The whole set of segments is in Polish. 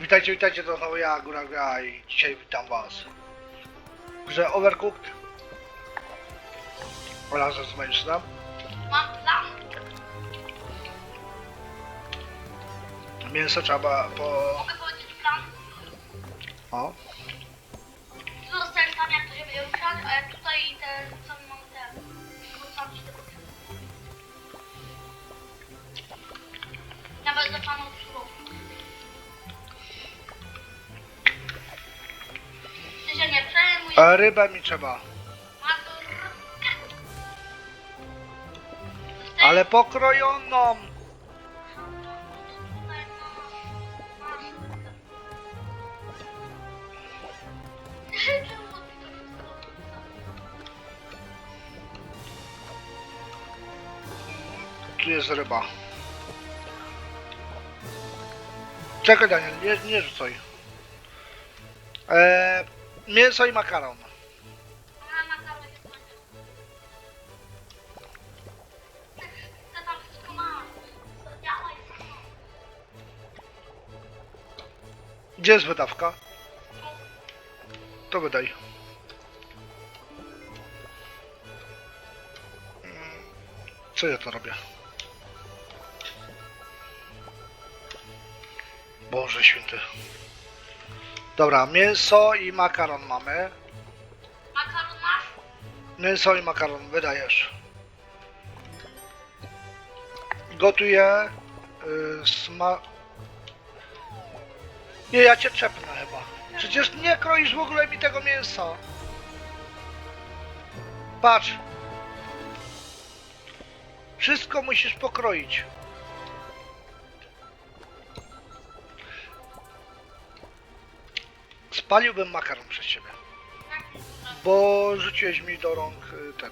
Witajcie, witajcie, to znowu ja, Góra Gra i dzisiaj witam was w grze Overcooked razem z moim synem. Mam plan. Mięso trzeba po... Mogę powiedzieć plan? o, Tu zostałem tam jak to się będzie ruszać, a ja tutaj te co mam te postawić tego Nawet do panu a rybę mi trzeba, ale pokrojoną. Tu jest ryba. Czekaj Daniel, nie, nie rzucaj. Eee, mięso i makaron. Działaj. Gdzie jest wydawka? To wydaj. Mm, Co ja to robię? Boże święty. Dobra, mięso i makaron mamy. Makaron masz? Mięso i makaron wydajesz. Gotuję y, sma... Nie, ja cię czepnę chyba. Przecież nie kroisz w ogóle mi tego mięsa. Patrz. Wszystko musisz pokroić. Spaliłbym makaron przez ciebie. Bo rzuciłeś mi do rąk y, ten.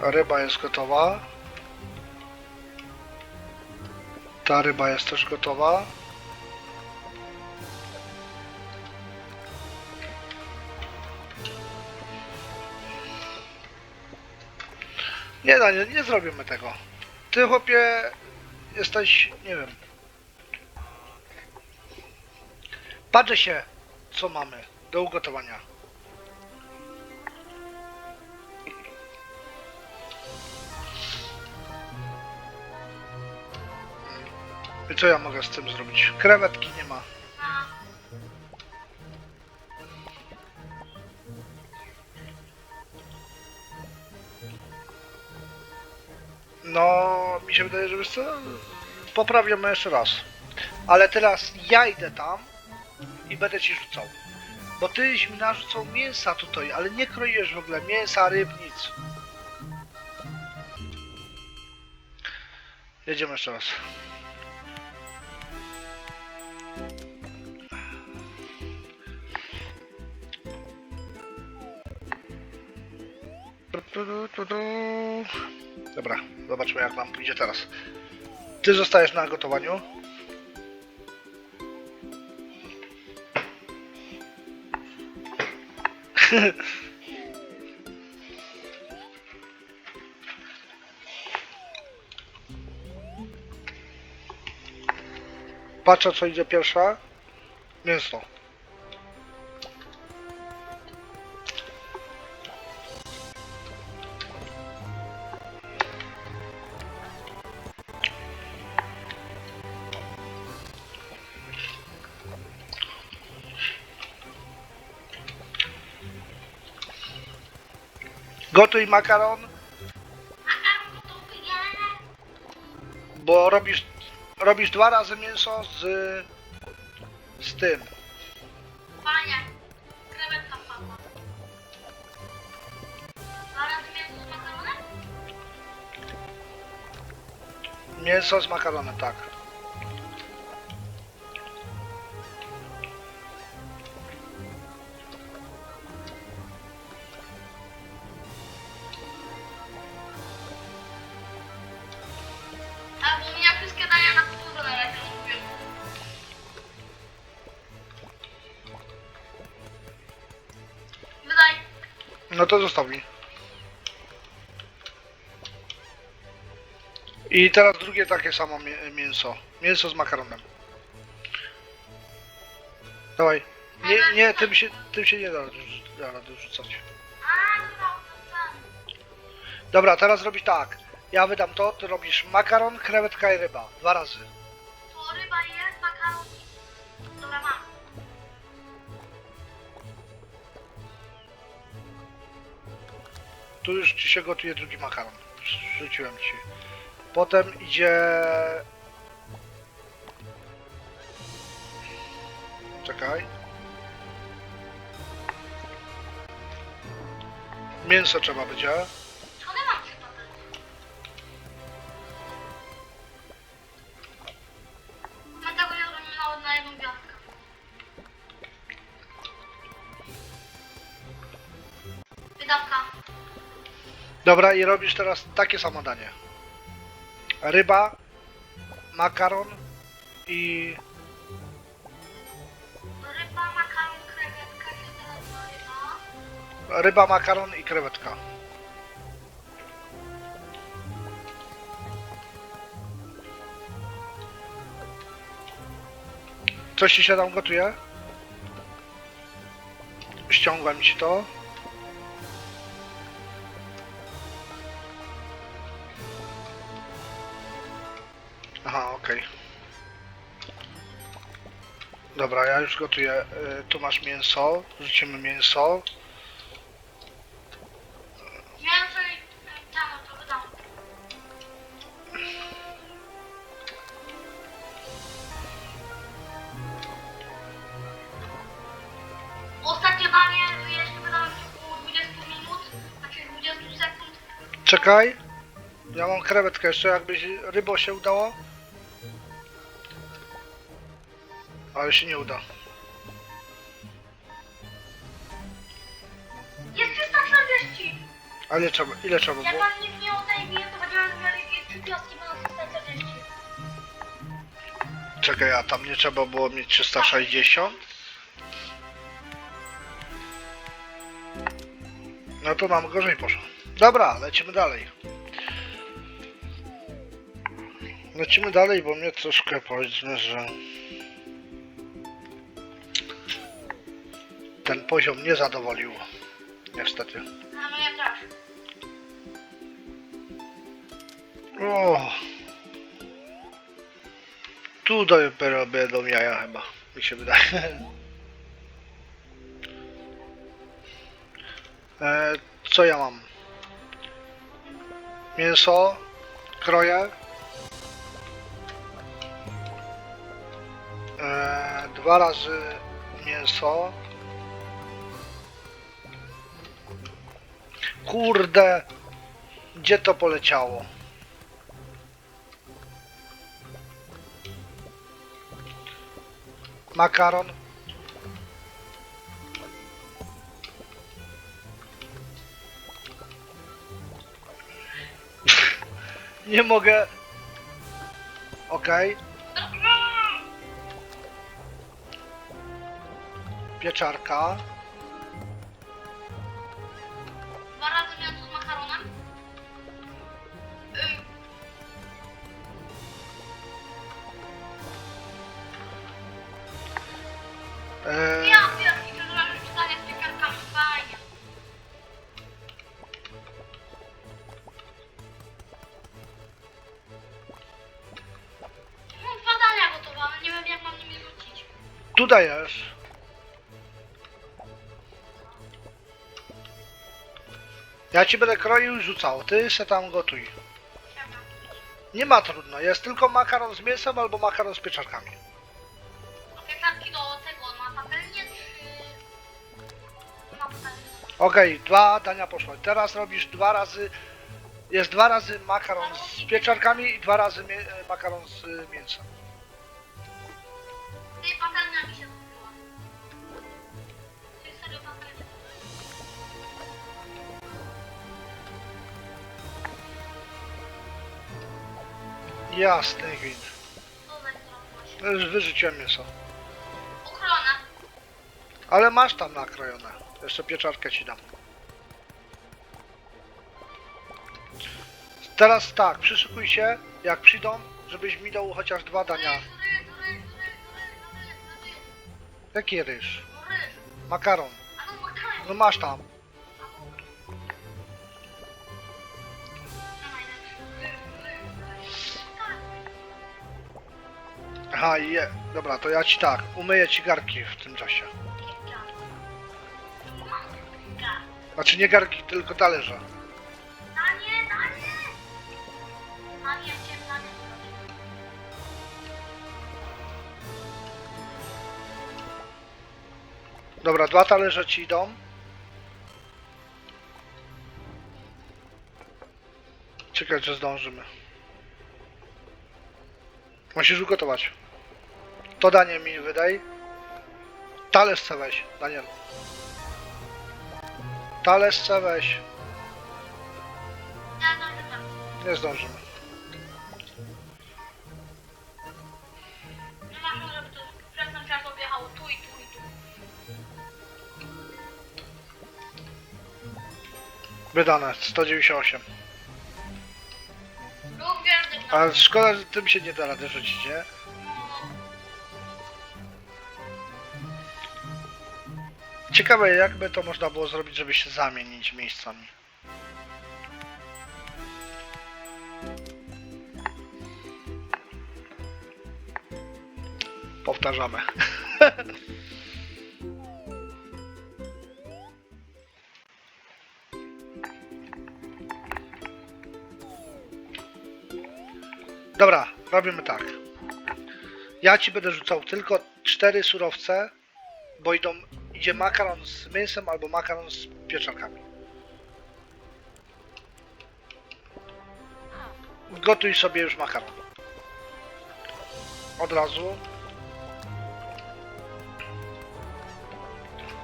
Ryba jest gotowa. Ta ryba jest też gotowa. Nie Daniel, nie zrobimy tego. Ty chłopie jesteś, nie wiem. Patrzę się, co mamy do ugotowania. I co ja mogę z tym zrobić? Krewetki nie ma. No, mi się wydaje, że wiesz co, poprawiamy jeszcze raz. Ale teraz ja idę tam i będę ci rzucał. Bo tyś mi narzucał mięsa tutaj, ale nie kroisz w ogóle mięsa, ryb, nic. Jedziemy jeszcze raz. Dobra, zobaczmy jak wam pójdzie teraz. Ty zostajesz na gotowaniu. Patrzę co idzie pierwsza. Mięso. Gotuj makaron, makaron bo robisz, robisz dwa razy mięso z, z tym. Panie, krewetka wpadła. Dwa razy mięso z makaronem? Mięso z makaronem, tak. To zostaw mi. I teraz drugie takie samo mię- mięso. Mięso z makaronem. Dawaj. Nie, nie, tym się, tym się nie da, da rady rzucać. Dobra, teraz robisz tak. Ja wydam to, ty robisz makaron, krewetka i ryba. Dwa razy. Tu już ci się gotuje drugi makaron. Rzuciłem ci. Potem idzie... Czekaj. Mięso trzeba będzie. Dobra, i robisz teraz takie samo danie. Ryba, makaron i... Ryba, makaron, krewetka, teraz ryba. Ryba, makaron i krewetka. Coś ci się tam gotuje? Ściągłem ci to. Dobra, ja już gotuję. Y, Tu masz mięso. Rzucimy mięso. Tam, to wydam. Ostatnie danie jeszcze wydałem około 20 minut, znaczy 20 sekund. Czekaj. Ja mam krewetkę jeszcze, jakbyś rybo się udało. Ale się nie uda. Jest 340! Ale trzeba, ile trzeba Jak było? pan nic nie odejmie, to będziemy mieli 3 pioski, będą 340. Czekaj, a tam nie trzeba było mieć 360? No to nam gorzej poszło. Dobra, lecimy dalej. Lecimy dalej, bo mnie troszkę powiedzmy, że ten poziom nie zadowolił. Niestety. A mnie też. O. Tu dopiero będą jaja chyba, mi się wydaje. E, co ja mam? Mięso, kroję. E, dwa razy mięso. Kurde, gdzie to poleciało? Makaron. Nie mogę. Okej. Pieczarka. Tu dajesz. Ja ci będę kroił i rzucał. Ty se tam gotuj. Nie ma trudno. Jest tylko makaron z mięsem albo makaron z pieczarkami. A piekarki do tego ma patelnię czy... Okej, dwa dania poszły. Teraz robisz dwa razy. Jest dwa razy makaron z pieczarkami i dwa razy makaron z mięsem. Jasnych win. To już wyrzuciłem są. Ochrona. Ale masz tam nakrojone. Jeszcze pieczarkę ci dam. Teraz tak, przyszykuj się, jak przyjdą, żebyś mi dał chociaż dwa dania. Jaki ryż? Makaron. No masz tam. Aha, je. Dobra, to ja ci tak, umyję ci garki w tym czasie. Znaczy nie garki, tylko talerze. Danie, danie! Danie, gdzie danie? Dobra, dwa talerze ci idą. Czekaj, czy zdążymy. Musisz ugotować. To danie mi wydaj. Talerz weź, Daniel. Talerz weź. Nie zdążymy. Nie ma żeby to przez ten czas objechało tu i tu i tu. Wydane, 198. Lub gwiazdy w Ale szkoda, że tym się nie da rady rzucić, nie? Ciekawe jakby to można było zrobić, żeby się zamienić miejscami. Powtarzamy. Dobra, robimy tak. Ja ci będę rzucał tylko cztery surowce, bo idą, idzie makaron z mięsem albo makaron z pieczonkami. Gotuj sobie już makaron. Od razu.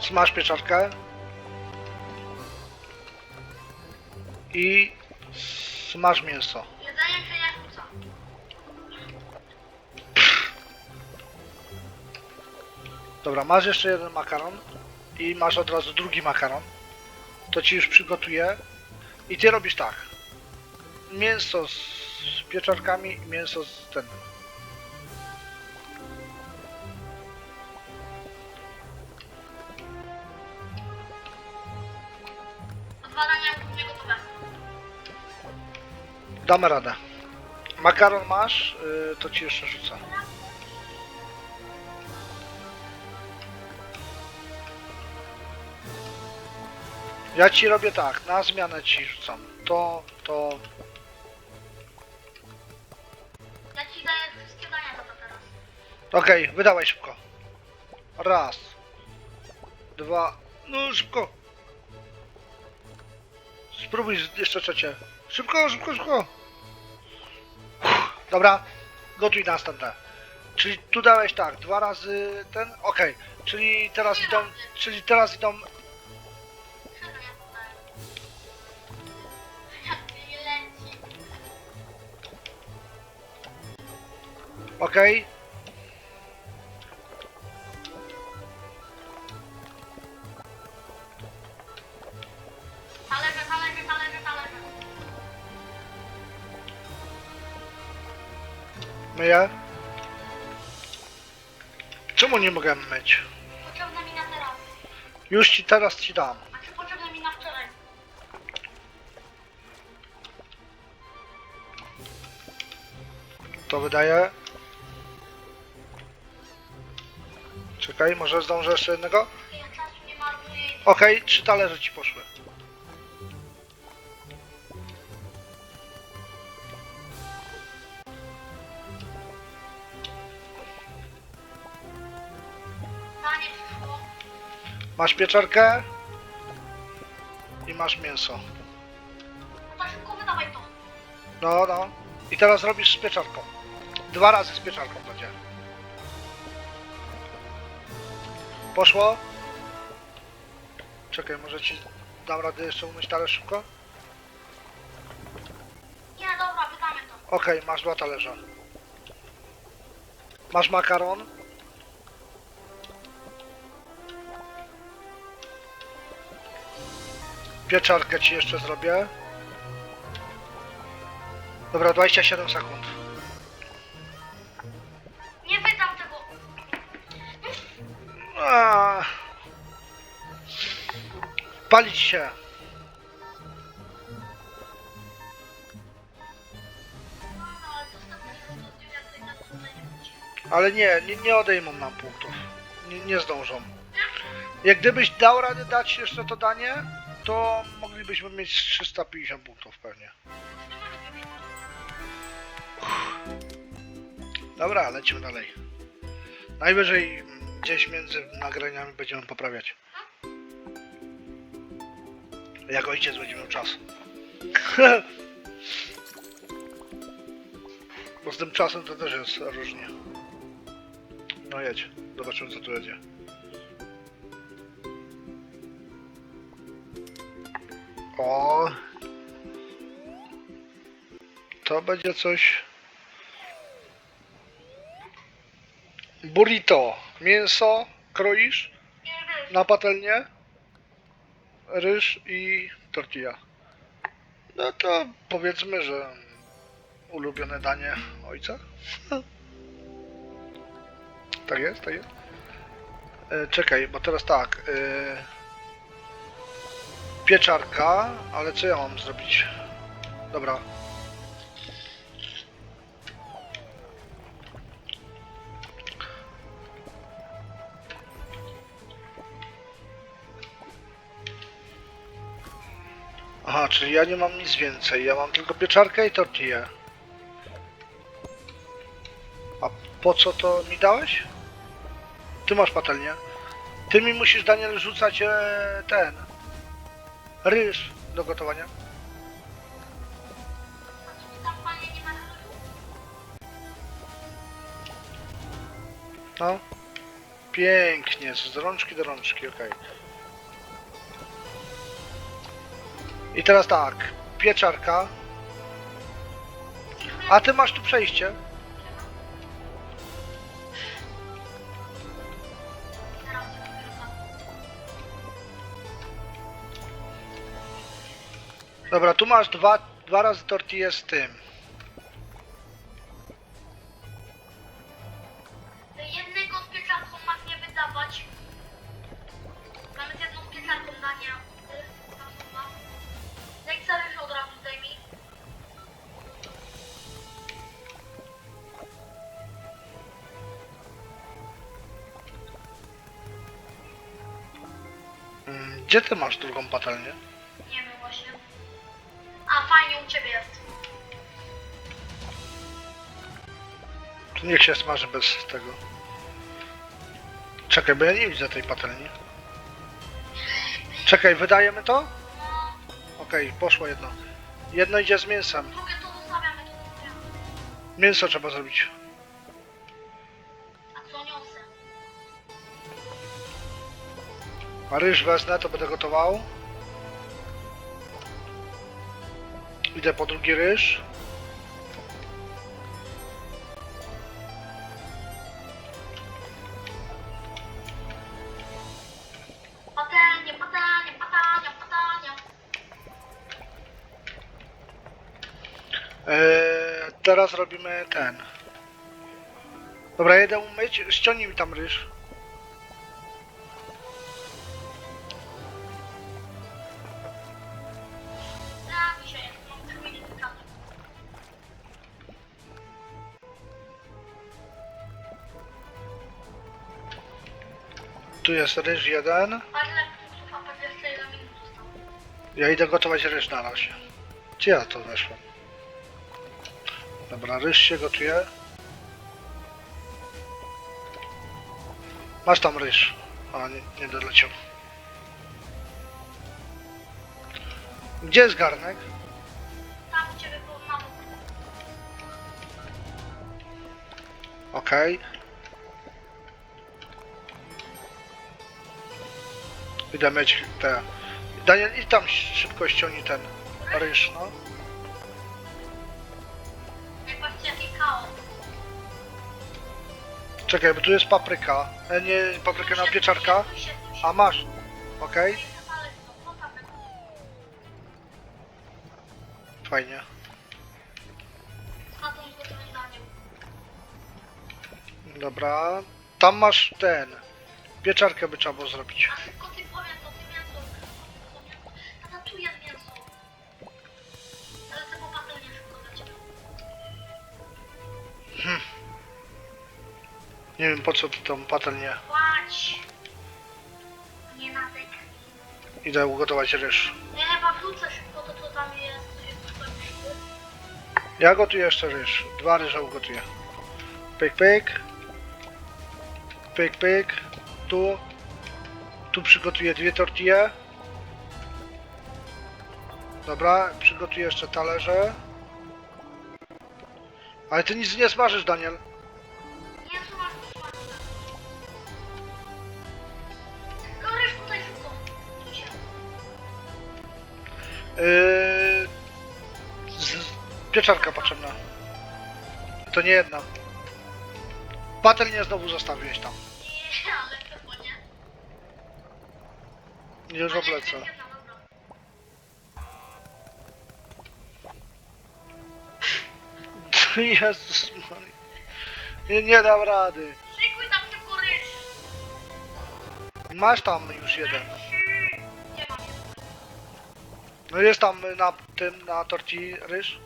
Smaż pieczarkę. I smaż mięso. Dobra, masz jeszcze jeden makaron i masz od razu drugi makaron. To ci już przygotuję. I ty robisz tak. Mięso z pieczarkami i mięso z ten. Dwa dania gotowe. Damy radę. Makaron masz, yy, to ci jeszcze rzucę. Ja ci robię tak, na zmianę ci rzucam. To, to, Ja ci daję wszystkie dania za to teraz. Okej, wydawaj szybko. Raz. Dwa. No szybko. Spróbuj z- jeszcze trzecie. Szybko, szybko, szybko. Uff, Dobra, gotuj następne. Czyli tu dałeś tak, dwa razy ten. Okej, czyli teraz idą. Czyli teraz idą. Okej. Talerze, talerze, talerze, talerze. Myję. Czemu nie mogę myć? Potrzebne mi na teraz. Już ci teraz ci dam. A czy potrzebne mi na wczoraj? To wydaje. Czekaj, może zdążę jeszcze jednego? Okej, trzy talerze ci poszły. Masz pieczarkę i masz mięso. No, no. I teraz robisz z pieczarką. Dwa razy z pieczarką będzie. Poszło? Czekaj, może ci dam radę jeszcze umyć talerz szybko? Nie, dobra, wydamy to. Okej, masz dwa talerze. Masz makaron. Pieczarkę ci jeszcze zrobię. Dobra, 27 sekund. A. Palić się. Ale nie nie, nie, odejmą nam punktów. Nie, nie zdążą. Jak gdybyś dał radę dać jeszcze to danie, to moglibyśmy mieć 350 punktów pewnie. Dobra, lecimy dalej. Najwyżej mm, gdzieś między nagraniami będziemy poprawiać. Jak ojciec będzie miał czas. Bo z tym czasem to też jest różnie. No jedź, zobaczymy co tu jedzie. O! To będzie coś... Burrito. Mięso kroisz na patelnię, ryż i tortilla. No to powiedzmy, że ulubione danie ojca. Tak jest, tak jest. E, czekaj, bo teraz tak. E, pieczarka, ale co ja mam zrobić? Dobra. Aha, czyli ja nie mam nic więcej. Ja mam tylko pieczarkę i tortillę. A po co to mi dałeś? Ty masz patelnię. Ty mi musisz, Daniel, rzucać e, ten... Ryż do gotowania. No. Pięknie, z rączki do rączki, okej. I teraz tak, pieczarka. A ty masz tu przejście. Dobra, tu masz dwa, dwa razy tortillę z tym. Gdzie ty masz drugą patelnię? Nie wiem właśnie. A fajnie u ciebie jest. Tu niech się smaży bez tego. Czekaj, bo ja nie widzę tej patelni. Czekaj, wydajemy to? No, Okej, poszło jedno. Jedno idzie z mięsem. drugie to zostawiamy, to zostawiamy. Mięso trzeba zrobić. A co niosę? Ryż wezmę, to będę gotował. Idę po drugi ryż. Eee, teraz robimy ten. Dobra, jedę umyć. Ściągnij mi tam ryż. Tu jest ryż jeden. A ile punktów, a pewnie jeszcze ile minut zostało. Ja idę gotować ryż na razie. Gdzie ja to weszłem? Dobra, ryż się gotuje. Masz tam ryż. A, nie, nie doleciał. Gdzie jest garnek? Tam u ciebie po mam. Okej. Idę mieć te... Daniel, i tam szybko ściągnij ten ryż, no. Czekaj, bo tu jest papryka. E, nie, papryka na pieczarka. A masz, okej? Fajnie. Dobra, tam masz ten. Pieczarkę by trzeba było zrobić. Nie wiem po co tą patelnię. Płać! Nie natek. Idę ugotować ryż. Ja chyba wrócę szybko, to co tam jest. Szybko. Ja gotuję jeszcze ryż. Dwa ryże ugotuję. Pyk, pyk. Pyk, pyk. Tu. Tu przygotuję dwie tortille. Dobra, przygotuję jeszcze talerze. Ale ty nic nie smażysz, Daniel. Pieczarka potrzebna. To nie jedna. Patelnię znowu zostawiłeś tam. Nie, ale chyba nie. Już oblecę. to. Jezus Maria. Nie, nie dam rady. Szykuj tam szybko ryż. Masz tam już jeden. Nie mam jeszcze. No jest tam na tym, na torci ryż.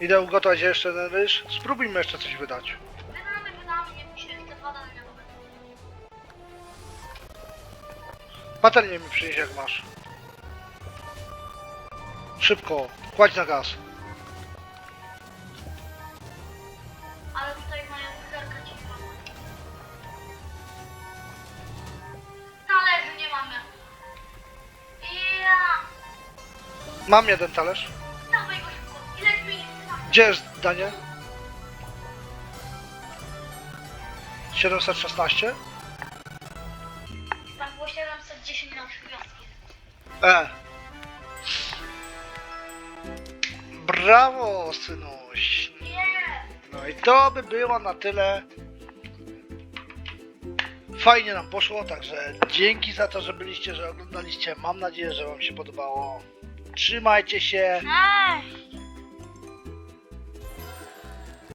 Idę ugotować jeszcze ten ryż. Spróbujmy jeszcze coś wydać. Wydamy, wydamy, nie musi jeszcze dwa dania robić. Patelnię mi przynieś jak masz. Szybko, kładź na gaz. Ale tutaj mają zerka ci mam. Talerzy nie mamy. Ja. Mam jeden talerz. Gdzie jest danie? 716? Tam było 710 na wioski. E. Brawo, synuś. Nie. No i to by było na tyle. Fajnie nam poszło, także dzięki za to, że byliście, że oglądaliście. Mam nadzieję, że Wam się podobało. Trzymajcie się. Cześć.